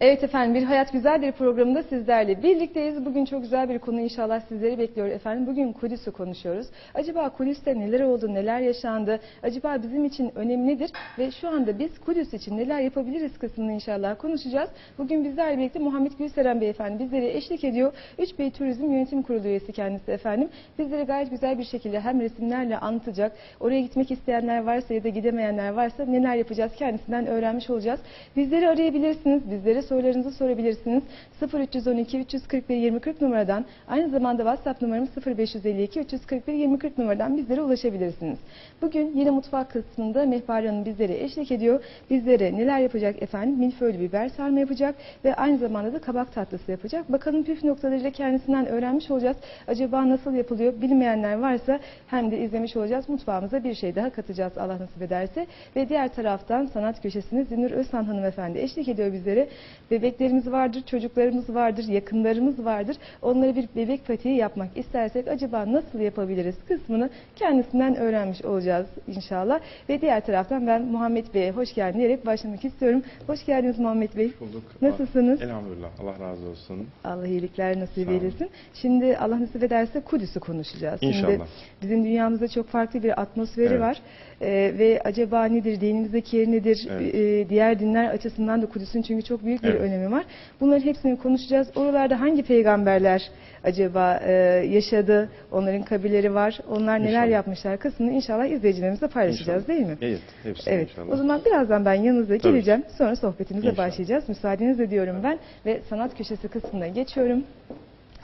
Evet efendim bir Hayat Güzeldir programında sizlerle birlikteyiz. Bugün çok güzel bir konu inşallah sizleri bekliyor efendim. Bugün Kudüs'ü konuşuyoruz. Acaba Kudüs'te neler oldu, neler yaşandı? Acaba bizim için önemli nedir? Ve şu anda biz Kudüs için neler yapabiliriz kısmını inşallah konuşacağız. Bugün bizlerle birlikte Muhammed Gülseren Beyefendi bizlere eşlik ediyor. Üç Bey Turizm Yönetim Kurulu üyesi kendisi efendim. Bizlere gayet güzel bir şekilde hem resimlerle anlatacak. Oraya gitmek isteyenler varsa ya da gidemeyenler varsa neler yapacağız kendisinden öğrenmiş olacağız. Bizleri arayabilirsiniz. Bizlere sorularınızı sorabilirsiniz. 0312 341 2040 numaradan aynı zamanda WhatsApp numaramız 0552 341 2040 numaradan bizlere ulaşabilirsiniz. Bugün yine mutfak kısmında Mehpare Hanım bizlere eşlik ediyor. Bizlere neler yapacak efendim? Milföylü biber sarma yapacak ve aynı zamanda da kabak tatlısı yapacak. Bakalım püf noktalarıyla kendisinden öğrenmiş olacağız. Acaba nasıl yapılıyor? Bilmeyenler varsa hem de izlemiş olacağız. Mutfağımıza bir şey daha katacağız Allah nasip ederse. Ve diğer taraftan sanat köşesinde Zinur Özhan hanımefendi eşlik ediyor bizlere. Bebeklerimiz vardır, çocuklarımız vardır, yakınlarımız vardır. Onlara bir bebek patiği yapmak istersek acaba nasıl yapabiliriz kısmını kendisinden öğrenmiş olacağız inşallah. Ve diğer taraftan ben Muhammed Bey'e hoş geldin diyerek başlamak istiyorum. Hoş geldiniz Muhammed Bey. Bulduk. Nasılsınız? Elhamdülillah. Allah razı olsun. Allah iyilikler nasip eylesin. Şimdi Allah nasip ederse Kudüs'ü konuşacağız. Şimdi İnşallah. bizim dünyamızda çok farklı bir atmosferi Evet. var. Ee, ve acaba nedir, dinimizdeki yeri nedir, Evet. Ee, diğer dinler açısından da Kudüs'ün çünkü çok büyük bir Evet. Önemi var. Bunların hepsini konuşacağız. Oralarda hangi peygamberler acaba e, yaşadı, onların kabileleri var, onlar neler İnşallah. yapmışlar kısmını inşallah izleyicilerimizle paylaşacağız İnşallah. değil mi? Evet. Hepsi Evet. inşallah. O zaman birazdan ben yanınıza Tabii. geleceğim. Sonra sohbetimize İnşallah. başlayacağız. Müsaadenizle diyorum ben ve sanat köşesi kısmına geçiyorum.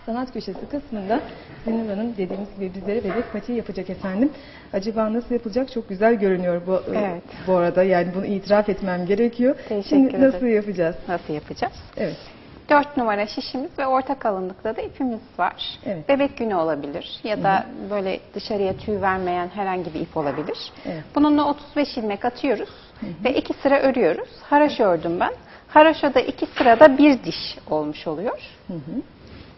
Sanat köşesi kısmında Zinur Hanım dediğimiz gibi bizlere bebek patiği yapacak efendim. Acaba nasıl yapılacak? Çok güzel görünüyor bu Evet. bu arada. Yani bunu itiraf etmem gerekiyor. Teşekkür Şimdi nasıl ederim. yapacağız? Nasıl yapacağız? Evet. 4 numara şişimiz ve orta kalınlıkta da ipimiz var. Evet. Bebek günü olabilir ya da böyle dışarıya tüy vermeyen herhangi bir ip olabilir. Evet. Bununla 35 ilmek atıyoruz ve iki sıra örüyoruz. Haraşo ördüm ben. Haraşoda iki sırada bir diş olmuş oluyor. Hı hı.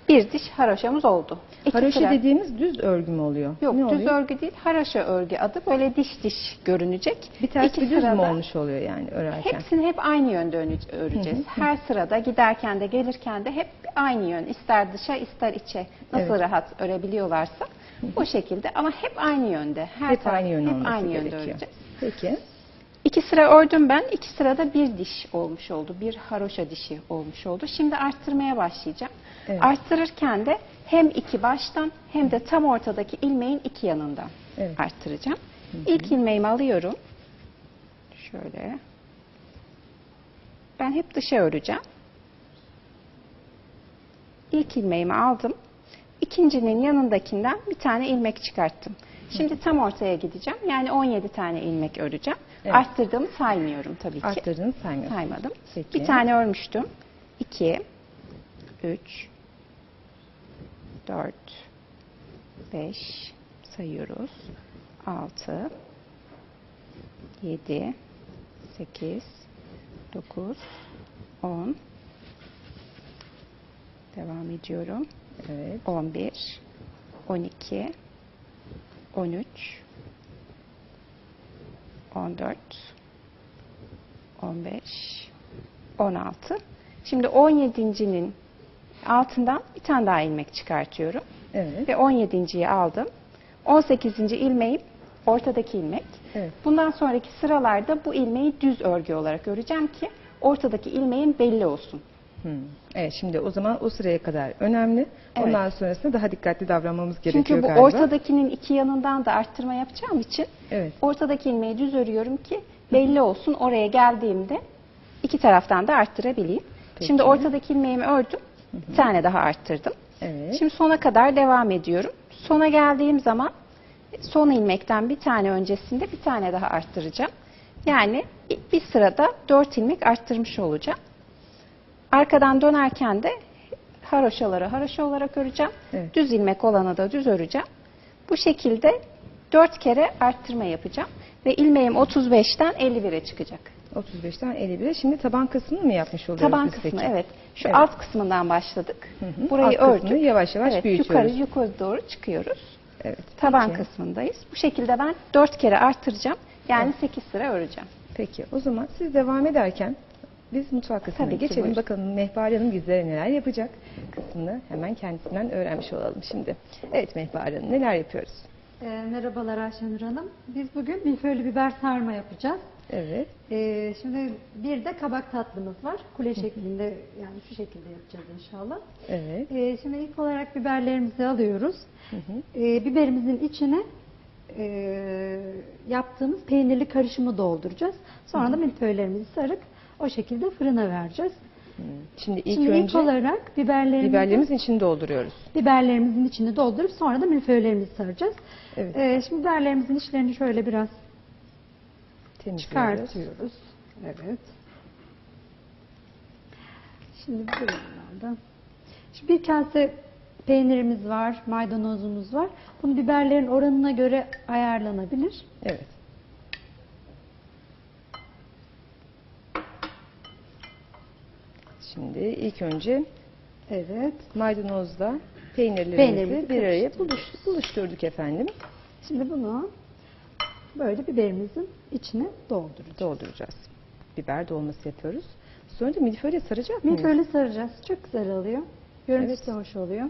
Bir diş haraşomuz oldu. İki Haroşa sıra- dediğimiz düz örgü mü oluyor? Yok ne düz oluyor? örgü değil haraşo örgü adı böyle diş diş görünecek. Bir ters İki bir düz mü sırada- olmuş oluyor yani örerken? Hepsini hep aynı yönde öreceğiz. Her sırada giderken de gelirken de hep aynı yön. İster dışa ister içe. Nasıl Evet. rahat örebiliyorlarsa o şekilde ama hep aynı yönde. Her Hep taraf- aynı yön hep olması aynı yönde gerekiyor. öreceğiz. Peki. İki sıra ördüm ben. iki sırada bir diş olmuş oldu. Bir haroşa dişi olmuş oldu. Şimdi arttırmaya başlayacağım. Evet. Arttırırken de hem iki baştan hem de tam ortadaki ilmeğin iki yanından Evet. arttıracağım. İlk ilmeğimi alıyorum. Şöyle. Ben hep dışa öreceğim. İlk ilmeğimi aldım. İkincinin yanındakinden bir tane ilmek çıkarttım. Şimdi tam ortaya gideceğim. Yani 17 tane ilmek öreceğim. Evet. Arttırdığımı saymıyorum tabii ki. Arttırdığını saymıyorsun. Saymadım. Peki. Bir tane örmüştüm. 2 3 4 5 sayıyoruz. 6 7 8 9 10 Devam ediyorum. Evet. 11 12 13 14 15 16 Şimdi 17.'nin altından bir tane daha ilmek çıkartıyorum. Evet. Ve 17.yi aldım. 18. ilmeğim ortadaki ilmek. Evet. Bundan sonraki sıralarda bu ilmeği düz örgü olarak öreceğim ki ortadaki ilmeğin belli olsun. Hmm. Evet şimdi o zaman o sıraya kadar önemli. Evet. Ondan sonrasında daha dikkatli davranmamız gerekiyor Çünkü bu galiba. ortadakinin iki yanından da arttırma yapacağım için Evet. ortadaki ilmeği düz örüyorum ki belli olsun oraya geldiğimde iki taraftan da arttırabileyim. Peki. Şimdi ortadaki ilmeğimi ördüm. Bir tane daha arttırdım. Evet. Şimdi sona kadar devam ediyorum. Sona geldiğim zaman son ilmekten bir tane öncesinde bir tane daha arttıracağım. Yani bir sırada dört ilmek arttırmış olacağım. Arkadan dönerken de haroşaları haroşa olarak öreceğim. Evet. Düz ilmek olanı da düz öreceğim. Bu şekilde dört kere arttırma yapacağım. Ve ilmeğim 35'ten 51'e çıkacak. 35'ten 51'e. Şimdi taban kısmını mı yapmış oluyoruz Taban biz kısmı peki? evet. Şu Evet. alt kısmından başladık. Hı hı. Burayı Alt kısmını ördük. yavaş yavaş evet, büyütüyoruz. Yukarı yukarı doğru çıkıyoruz. Evet. Taban Peki. kısmındayız. Bu şekilde ben 4 kere arttıracağım. Yani 8 sıra öreceğim. Peki o zaman siz devam ederken Biz mutfak kısmına Tabii ki, geçelim. buyurun. Bakalım Mehpare Hanım bizlere neler yapacak kısmını hemen kendisinden öğrenmiş olalım şimdi. Evet Mehpare Hanım neler yapıyoruz? E, merhabalar Ayşenur Hanım. Biz bugün milföylü biber sarma yapacağız. Evet. E, şimdi bir de kabak tatlımız var. Kule şeklinde yani şu şekilde yapacağız inşallah. Evet. E, şimdi ilk olarak biberlerimizi alıyoruz. Hı hı. E, biberimizin içine e, yaptığımız peynirli karışımı dolduracağız. Sonra da milföylerimizi sarıp o şekilde fırına vereceğiz. Şimdi ilk Şimdi önce ilk olarak biberlerimizi, biberlerimizin içini dolduruyoruz. biberlerimizin içini doldurup sonra da milföylerimizi saracağız. Evet. E, şimdi biberlerimizin içlerini şöyle biraz. Çıkartıyoruz. Evet. Şimdi buralarda. Şimdi bir kase peynirimiz var, maydanozumuz var. Bunu biberlerin oranına göre ayarlanabilir. Evet. Şimdi ilk önce Evet. maydanozla peynirlerimizi Peynirimizi bir araya karıştırdık. buluş- buluşturduk efendim. Şimdi bunu böyle biberimizin içine dolduracağız. Dolduracağız. Biber dolması yapıyoruz. Sonra da milföyle saracak mıyız? Milföyle saracağız. Çok güzel oluyor. Görüntüsü Evet. de hoş oluyor.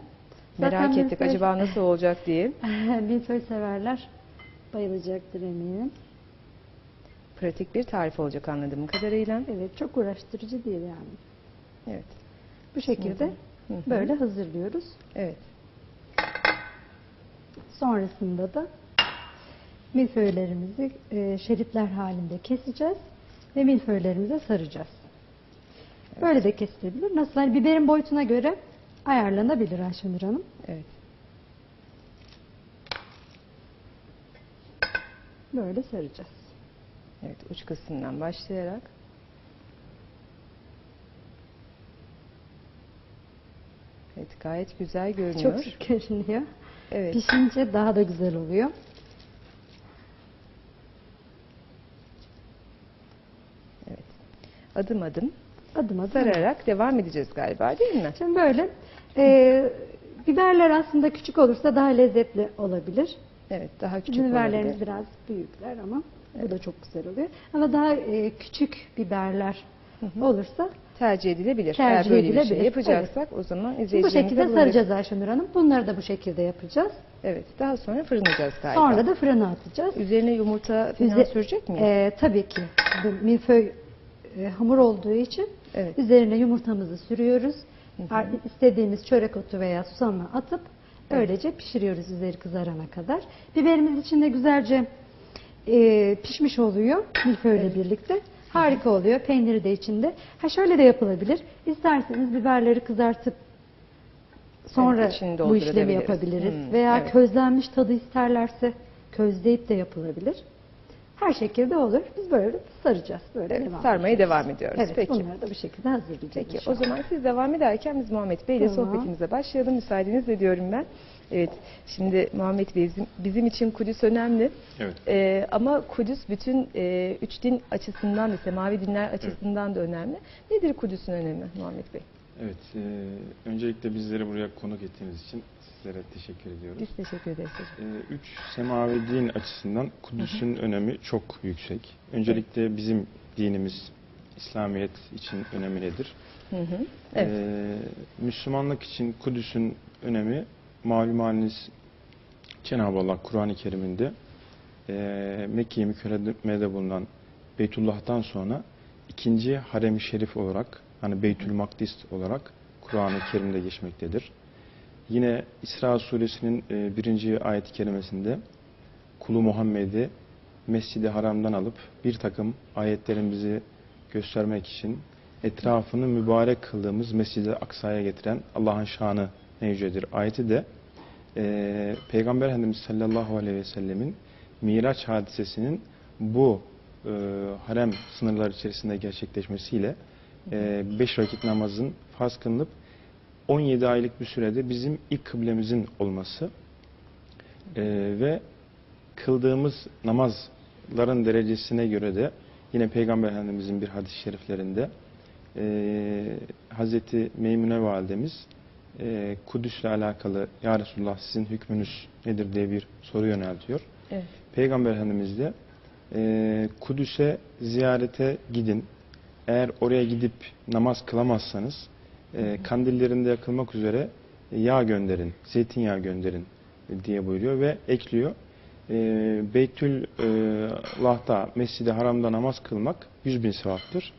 Merak Zaten ettik milföy- acaba nasıl olacak diye. milföy severler. Bayılacaktır eminim. Pratik bir tarif olacak anladığım kadarıyla. Evet, çok uğraştırıcı değil yani. Evet. Bu şekilde Hı hı. böyle hazırlıyoruz. Evet. Sonrasında da milföylerimizi e, şeritler halinde keseceğiz ve milföylerimize saracağız. Böyle de kesilebilir. Nasıl? Hani biberin boyutuna göre ayarlanabilir Ayşenur Hanım. Evet. Böyle saracağız. Evet. Uç kısmından başlayarak. Evet. Gayet güzel görünüyor. Çok şık görünüyor. Evet. Pişince daha da güzel oluyor. Evet. Adım adım Adım adım. sararak devam edeceğiz galiba değil mi? Şimdi böyle e, biberler aslında küçük olursa daha lezzetli olabilir. Evet. Daha küçük biberlerimiz olabilir. biraz büyükler ama bu da çok güzel oluyor. Ama daha e, küçük biberler olursa Tercih edilebilir. Tercih Eğer böyle bir şey edilebilir. yapacaksak o zaman bu izleyicilerimize şekilde bunları- saracağız Ayşenur Hanım. Bunları da bu şekilde yapacağız. Evet. Daha sonra fırınlayacağız galiba. Sonra da fırına atacağız. Üzerine yumurta falan Üze- sürecek miyiz? E, tabii ki. Bu milföy e, hamur olduğu için Evet. üzerine yumurtamızı sürüyoruz. Ar- İstediğimiz çörek otu veya susamla atıp öylece pişiriyoruz üzeri kızarana kadar. Biberimiz içinde güzelce e, pişmiş oluyor milföyle birlikte. Harika oluyor. Peyniri de içinde. Ha şöyle de yapılabilir. İsterseniz biberleri kızartıp sonra içini bu işlemi yapabiliriz. Hmm, Veya evet. közlenmiş tadı isterlerse közleyip de yapılabilir. Her şekilde olur. Biz böyle saracağız. Böyle Evet, devam sarmaya edeceğiz. devam ediyoruz. Evet, Peki. bunları da bu şekilde hazırlayacağız. Peki o inşallah. zaman siz devam ederken biz Muhammed Bey ile Tamam. sohbetimize başlayalım. Müsaadenizle diyorum ben. Evet şimdi Muhammed Bey bizim, bizim için Kudüs önemli. Evet. Ee, ama Kudüs bütün e, üç din açısından da semavi dinler açısından da önemli. Nedir Kudüs'ün önemi Muhammed Bey? Evet. e, öncelikle bizleri buraya konuk ettiğiniz için sizlere teşekkür ediyoruz. Biz teşekkür ederiz. E, üç semavi din açısından Kudüs'ün önemi çok yüksek. Öncelikle bizim dinimiz İslamiyet için önemi nedir? Hı hı. Evet. E, Müslümanlık için Kudüs'ün önemi malum haliniz Cenab-ı Allah Kur'an-ı Kerim'inde e, Mekke-i Mükerreme'de bulunan Beytullah'tan sonra ikinci harem-i şerif olarak hani Beytül Makdis olarak Kur'an-ı Kerim'de geçmektedir. Yine İsra suresinin e, birinci ayet-i kerimesinde kulu Muhammed'i Mescid-i Haram'dan alıp bir takım ayetlerimizi göstermek için etrafını mübarek kıldığımız Mescid-i Aksa'ya getiren Allah'ın şanı ne yücedir ayeti de e, Peygamber Efendimiz sallallahu aleyhi ve sellemin Miraç hadisesinin bu e, harem sınırları içerisinde gerçekleşmesiyle e, beş vakit namazın farz kılınıp 17 aylık bir sürede bizim ilk kıblemizin olması e, ve kıldığımız namazların derecesine göre de yine Peygamber Efendimizin bir hadis-i şeriflerinde e, Hazreti Meymune Validemiz e, Kudüs'le alakalı Ya Resulullah sizin hükmünüz nedir diye bir soru yöneltiyor. Evet. Peygamber Efendimiz de e, Kudüs'e ziyarete gidin. eğer oraya gidip namaz kılamazsanız e, kandillerinde yakılmak üzere yağ gönderin, zeytinyağı gönderin diye buyuruyor ve ekliyor. E, Beytül e, Lah'ta, Mescid-i Haram'da namaz kılmak 100 bin sevaptır.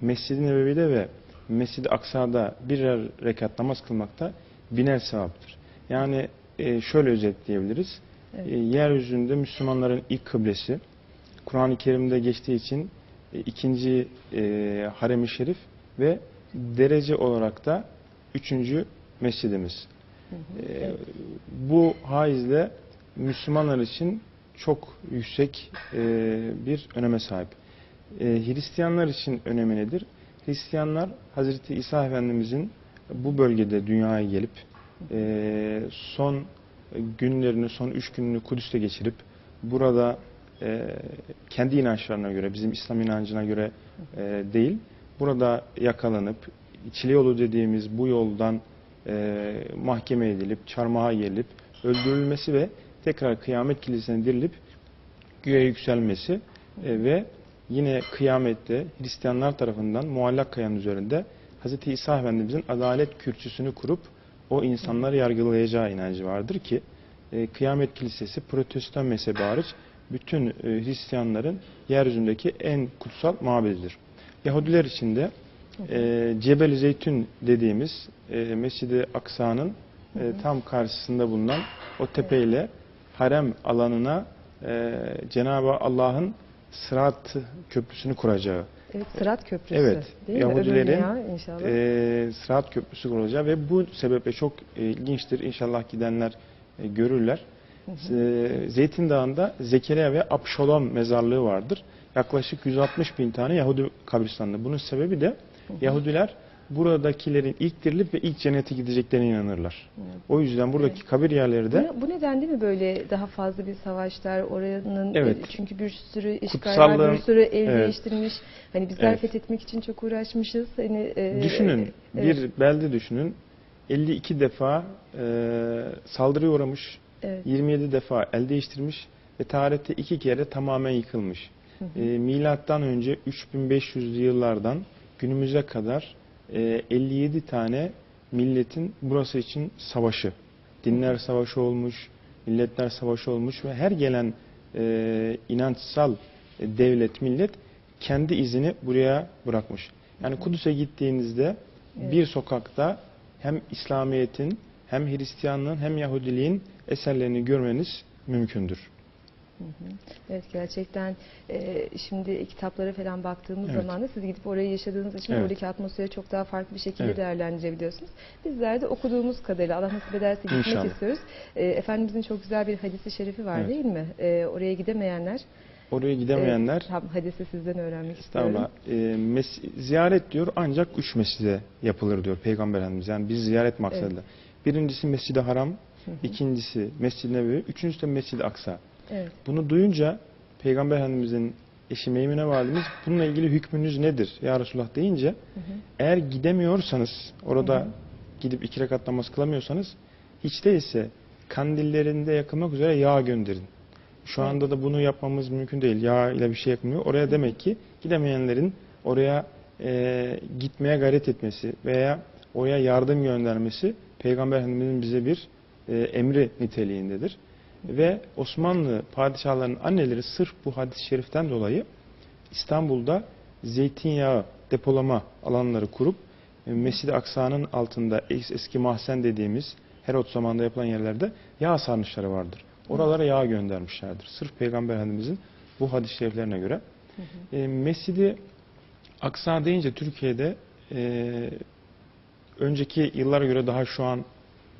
Mescid-i Nebevi'de ve Mescid-i Aksa'da birer rekat namaz kılmakta biner sevaptır. Yani e, şöyle özetleyebiliriz. Evet. E, yeryüzünde Müslümanların ilk kıblesi Kur'an-ı Kerim'de geçtiği için e, ikinci e, harem-i şerif ve derece olarak da üçüncü mescidimiz. E, bu haizle Müslümanlar için çok yüksek e, bir öneme sahip. E, Hristiyanlar için önemi nedir? Hristiyanlar Hazreti İsa Efendimizin bu bölgede dünyaya gelip e, son günlerini, son üç gününü Kudüs'te geçirip burada e, kendi inançlarına göre, bizim İslam inancına göre e, değil, burada yakalanıp Çile yolu dediğimiz bu yoldan mahkeme edilip, çarmıha gelip, öldürülmesi ve tekrar kıyamet kilisesine dirilip göğe yükselmesi ve yine kıyamette Hristiyanlar tarafından muallak kayanın üzerinde Hz. İsa Efendimizin adalet kürsüsünü kurup o insanları yargılayacağı inancı vardır ki e, kıyamet kilisesi protestan mezhebi hariç bütün e, Hristiyanların yeryüzündeki en kutsal mabedidir. Yahudiler için de e, Cebel Zeytun dediğimiz e, Mescid-i Aksa'nın e, tam karşısında bulunan o tepeyle harem alanına e, Cenab-ı Allah'ın Sırat köprüsünü kuracağı, Evet, Sırat Köprüsü. Evet, Değil? Yahudilerin, ya e, Sırat Köprüsü kurulacağı ve bu sebeple çok e, ilginçtir. İnşallah gidenler e, görürler. E, Zeytin Dağı'nda Zekeriya ve Abşalom mezarlığı vardır. Yaklaşık 160 bin tane Yahudi kabristanlığı. Bunun sebebi de Yahudiler buradakilerin ilk dirilip ve ilk cennete gideceklerine inanırlar. O yüzden buradaki kabir yerleri de Bu, bu neden değil mi böyle daha fazla bir savaşlar oranın Evet. e, çünkü bir sürü işgal var, Kutsallığın- bir sürü el Evet. değiştirmiş. Hani bizler Evet. fethetmek için çok uğraşmışız. Hani e, Düşünün, evet. bir belde düşünün. 52 defa e, saldırıya uğramış, Evet. 27 defa el değiştirmiş ve tarihte iki kere tamamen yıkılmış. E, milattan önce 3500'lü yıllardan günümüze kadar e, 57 tane milletin burası için savaşı, dinler savaşı olmuş, milletler savaşı olmuş ve her gelen e, inançsal e, devlet, millet kendi izini buraya bırakmış. Yani Kudüs'e gittiğinizde Evet. bir sokakta hem İslamiyet'in hem Hristiyanlığın hem Yahudiliğin eserlerini görmeniz mümkündür. Evet gerçekten e, şimdi kitaplara falan baktığımız Evet. zaman da siz gidip orayı yaşadığınız için Evet. oradaki atmosferi çok daha farklı bir şekilde Evet. değerlendirebiliyorsunuz. Bizler de okuduğumuz kadarıyla Allah nasip ederse gitmek İnşallah. istiyoruz. E, Efendimizin çok güzel bir hadisi şerifi var Evet. değil mi? E, oraya gidemeyenler Oraya gidemeyenler e, hadisi sizden öğrenmek istiyorum. Ee, mes- ziyaret diyor ancak üç mescide yapılır diyor Peygamber Efendimiz. Yani biz ziyaret maksadıyla. Birincisi Mescid-i Haram, Hı hı. ikincisi Mescid-i Nebevi, üçüncüsü de Mescid-i Aksa. Evet. Bunu duyunca Peygamber Efendimizin eşi Meymune Validemiz bununla ilgili hükmünüz nedir ya Resulullah deyince Hı hı. eğer gidemiyorsanız orada Hı hı. gidip iki rekat namaz kılamıyorsanız hiç değilse kandillerinde yakılmak üzere yağ gönderin. Şu Evet. anda da bunu yapmamız mümkün değil. Yağ ile bir şey yakılmıyor. Oraya demek ki gidemeyenlerin oraya e, gitmeye gayret etmesi veya oraya yardım göndermesi Peygamber Efendimizin bize bir e, emri niteliğindedir. Ve Osmanlı padişahlarının anneleri sırf bu hadis-i şeriften dolayı İstanbul'da zeytinyağı depolama alanları kurup e, Mescid-i Aksa'nın altında es- eski mahzen dediğimiz Herod zamanında yapılan yerlerde yağ sarnıçları vardır. Oralara yağ göndermişlerdir. Sırf Peygamber Efendimizin bu hadis-i şeriflerine göre. E, Mescid-i Aksa deyince Türkiye'de e, önceki yıllara göre daha şu an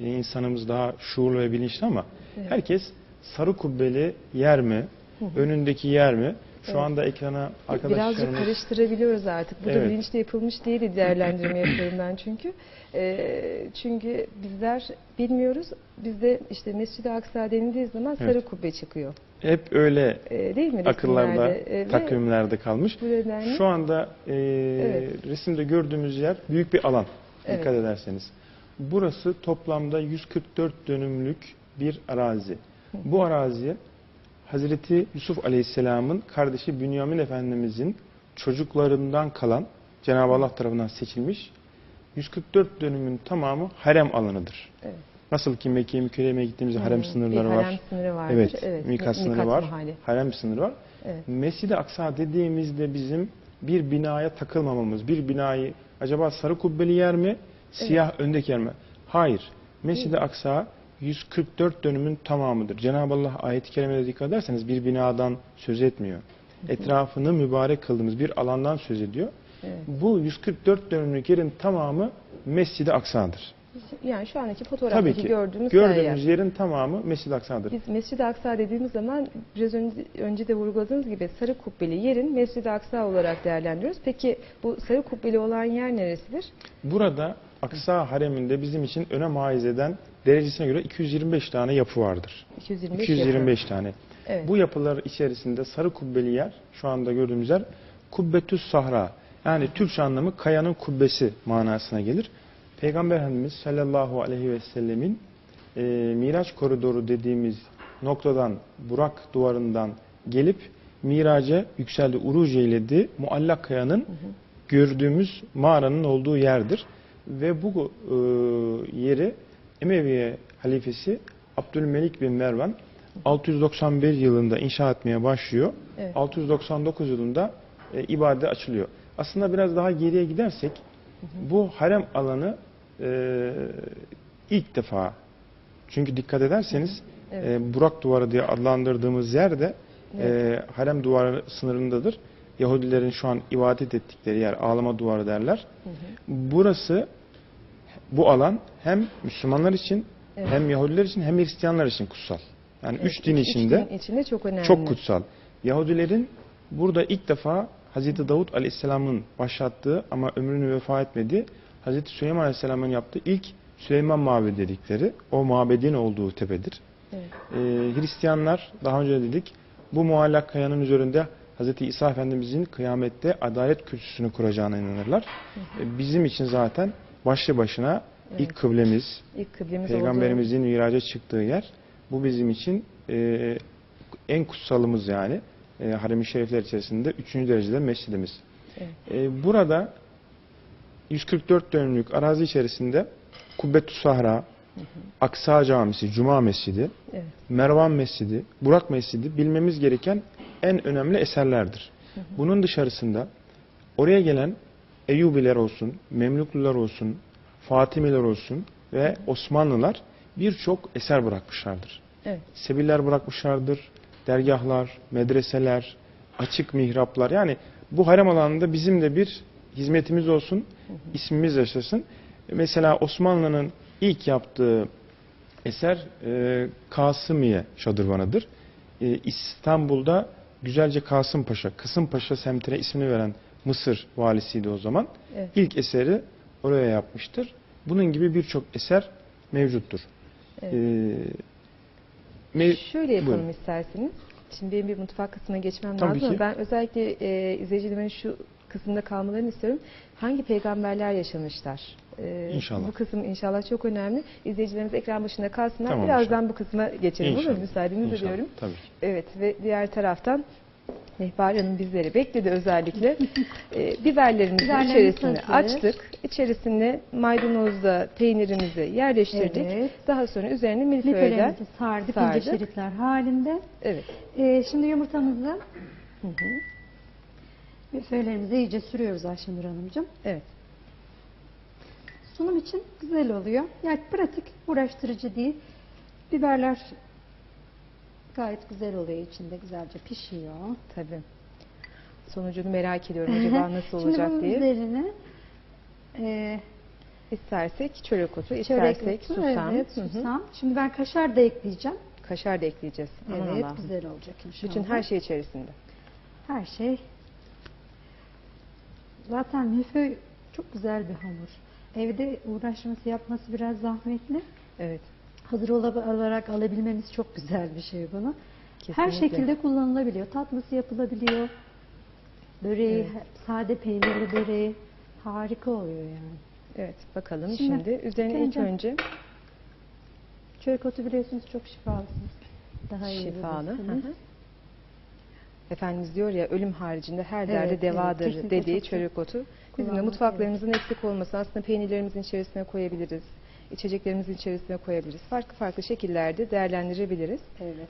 e, insanımız daha şuurlu ve bilinçli ama Evet. herkes sarı kubbeli yer mi, Hı hı. önündeki yer mi? Şu Evet. anda ekrana Birazcık arkadaşlarımız karıştırabiliyoruz artık. Bu da Evet. bilinçli yapılmış diye de değerlendirme yapıyorum ben çünkü. Ee, çünkü bizler bilmiyoruz. Bizde işte Mescid-i Aksa denildiği zaman Evet. sarı kubbe çıkıyor. hep öyle Ee, değil mi? akıllarda, ve takvimlerde kalmış. Bu nedenle Şu anda e, Evet. resimde gördüğümüz yer büyük bir alan. Evet. Dikkat ederseniz. Burası toplamda 144 dönümlük bir arazi. Bu arazi Hazreti Yusuf Aleyhisselam'ın kardeşi Bünyamin Efendimizin çocuklarından kalan Cenab-ı Allah tarafından seçilmiş 144 dönümün tamamı harem alanıdır. Evet. Nasıl ki Mekke-i Mükerreme'ye gittiğimizde harem Hmm, sınırları var. harem sınırı vardır. Evet, evet. mikat mi- sınırı var. mahalli. Harem sınırı var. Evet. Mescid-i Aksa dediğimizde bizim bir binaya takılmamamız, bir binayı acaba sarı kubbeli yer mi, siyah öndeki yer mi? Hayır. Mescid-i Aksa 144 dönümün tamamıdır. Cenab-ı Allah ayet-i kerimede dikkat ederseniz bir binadan söz etmiyor. Etrafını mübarek kıldığımız bir alandan söz ediyor. Evet. Bu 144 dönümlük yerin tamamı Mescid-i Aksa'dır. Yani şu andaki Tabii fotoğraftaki ki gördüğümüz, her yer. gördüğümüz yerin tamamı Mescid-i Aksa'dır. Biz Mescid-i Aksa dediğimiz zaman biraz önce, önce de vurguladığınız gibi sarı kubbeli yerin Mescid-i Aksa olarak değerlendiriyoruz. Peki bu sarı kubbeli olan yer neresidir? Burada Aksa hareminde bizim için önem haiz eden derecesine göre 225 tane yapı vardır. 225, 225 tane. Evet. Bu yapılar içerisinde sarı kubbeli yer, şu anda gördüğümüz yer Kubbetüs Sahra. Yani Türkçe anlamı kayanın kubbesi manasına gelir. Peygamber Efendimiz sallallahu aleyhi ve sellemin e, Miraç koridoru dediğimiz noktadan, Burak duvarından gelip miraca yükseldi, uruc eyledi. Muallak kayanın gördüğümüz mağaranın olduğu yerdir. Ve bu e, yeri Emeviye halifesi Abdülmelik bin Mervan 691 yılında inşa etmeye başlıyor. Evet. 699 yılında e, ibadete açılıyor. Aslında biraz daha geriye gidersek bu harem alanı e, ilk defa çünkü dikkat ederseniz Evet. e, Burak duvarı diye adlandırdığımız yerde e, harem duvarı sınırındadır. Yahudilerin şu an ibadet ettikleri yer ağlama duvarı derler. Burası bu alan hem Müslümanlar için Evet. hem Yahudiler için hem Hristiyanlar için kutsal. Yani Evet, üç din içinde din içinde çok önemli. çok kutsal. Yahudilerin burada ilk defa Hazreti Davut Aleyhisselam'ın başlattığı ama ömrünü vefa etmedi. Hazreti Süleyman Aleyhisselam'ın yaptığı ilk Süleyman Mabedi dedikleri o mabedin olduğu tepedir. Evet. Ee, Hristiyanlar daha önce de dedik bu muallak kayanın üzerinde Hazreti İsa Efendimizin kıyamette adalet kürsüsünü kuracağına inanırlar. Ee, Bizim için zaten başlı başına ilk kıblemiz, İlk kıblemiz Peygamberimizin miraca çıktığı yer. Bu bizim için e, en kutsalımız yani. E, Harem-i Şerifler içerisinde üçüncü derecede mescidimiz. Evet. E, burada 144 dönümlük arazi içerisinde Kubbetü Sahra, Aksa Camisi, Cuma Mescidi, Evet. Mervan Mescidi, Burak Mescidi bilmemiz gereken en önemli eserlerdir. Bunun dışarısında oraya gelen Eyyubiler olsun, Memluklular olsun, Fatimiler olsun ve Osmanlılar birçok eser bırakmışlardır. Evet. Sebiller bırakmışlardır, dergahlar, medreseler, açık mihraplar. Yani bu harem alanında bizim de bir hizmetimiz olsun, ismimiz yaşasın. Mesela Osmanlı'nın ilk yaptığı eser e, Kasımiye şadırvanıdır. E, İstanbul'da güzelce Kasım Paşa, Kısım Paşa semtine ismini veren Mısır valisiydi o zaman. Evet. İlk eseri oraya yapmıştır. Bunun gibi birçok eser mevcuttur. Evet. E, mev- Şöyle yapalım Buyurun. isterseniz. Şimdi benim bir mutfak kısmına geçmem Tabii lazım ama ki. ben özellikle e, izleyicilerimin şu kısımda kalmalarını istiyorum. Hangi peygamberler yaşamışlar? E, İnşallah. Bu kısım inşallah çok önemli. İzleyicilerimiz ekran başında kalsınlar. Tamam Birazdan bu kısma geçelim olur mu? İnşallah. Müsaadenizle İnşallah, diyorum. Tabii. Evet ve diğer taraftan Mehpare Hanım bizleri bekledi özellikle. e, biberlerimizi Biberlerimiz içerisine hazır. açtık. İçerisine maydanozla peynirimizi yerleştirdik. Evet. Daha sonra üzerine milföyden Milföylerimizi sardık, sardık. ince şeritler halinde. Evet. Ee, şimdi yumurtamızı Hı hı. milföylerimize iyice sürüyoruz Ayşenur Hanımcığım. Evet. Sunum için güzel oluyor. Yani pratik, uğraştırıcı değil. Biberler gayet güzel oluyor içinde, güzelce pişiyor. Tabii. Sonucunu merak ediyorum acaba nasıl Şimdi olacak bunun diye. üzerine e, İstersek çörek otu, çörek istersek otu, susam. evet, Hı hı. susam. Şimdi ben kaşar da ekleyeceğim. Kaşar da ekleyeceğiz. Aman evet, Allah'ım. güzel olacak inşallah. Bütün her şey içerisinde. Her şey. Zaten milföy çok güzel bir hamur. Evde uğraşması, yapması biraz zahmetli. Evet. Hazır ola- olarak alabilmemiz çok güzel bir şey bunu. Her Kesinlikle. şekilde kullanılabiliyor. Tatlısı yapılabiliyor. Böreği, Evet. sade peynirli böreği harika oluyor yani. Evet. Bakalım Şimdi şimdi, üzerine ilk önce- Çörek otu biliyorsunuz çok şifalısınız. Daha iyi şifalı. Hı bilirsiniz. hı. Efendimiz diyor ya ölüm haricinde her Evet, derde evet, devadır kesinlikle dediği çörek otu. Bizim de mutfaklarımızın eksik olması aslında peynirlerimizin içerisine koyabiliriz. İçeceklerimizin içerisine koyabiliriz. Farklı farklı şekillerde değerlendirebiliriz. Evet.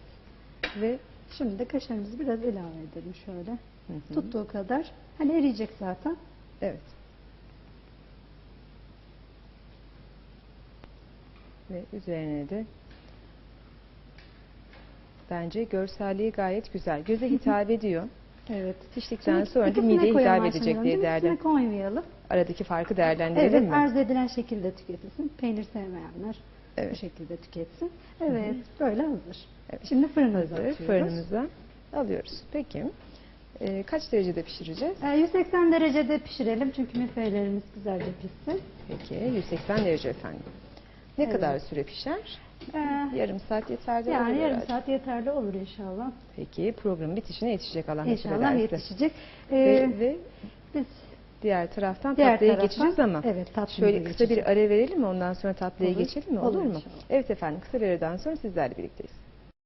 Ve Şimdi de kaşarımızı biraz ilave edelim şöyle. Hı hı. Tuttuğu kadar. Hani eriyecek zaten. Evet. Ve üzerine de bence görselliği gayet güzel. Göze hitap ediyor. Evet. Piştikten Şimdi sonra da ikisine mideye hitap koyalım edecek Ayşenur diye Hanım. değerlen. İkisine koymayalım. Aradaki farkı değerlendirelim Evet, mi? arzu edilen şekilde tüketilsin. Peynir sevmeyenler bu Evet. şekilde tüketsin. Evet, böyle hazır. Evet. Şimdi fırınımıza Hazır. atıyoruz. Fırınımıza alıyoruz. Peki. Ee, kaç derecede pişireceğiz? Ee, 180 derecede pişirelim çünkü müfelerimiz güzelce pişsin. Peki 180 derece efendim. Ne Evet. kadar süre pişer? Ee, Yarım saat yeterli olur yani yarım herhalde. saat yeterli olur inşallah. Peki programın bitişine yetişecek Allah nasip İnşallah ederse. yetişecek. Ve, Ee, ve biz diğer taraftan Diğer tatlıya taraftan, geçeceğiz ama evet, şöyle kısa bir ara verelim mi ondan sonra tatlıya Olur, geçelim mi? olur Olur mu? inşallah. Evet efendim kısa bir aradan sonra sizlerle birlikteyiz.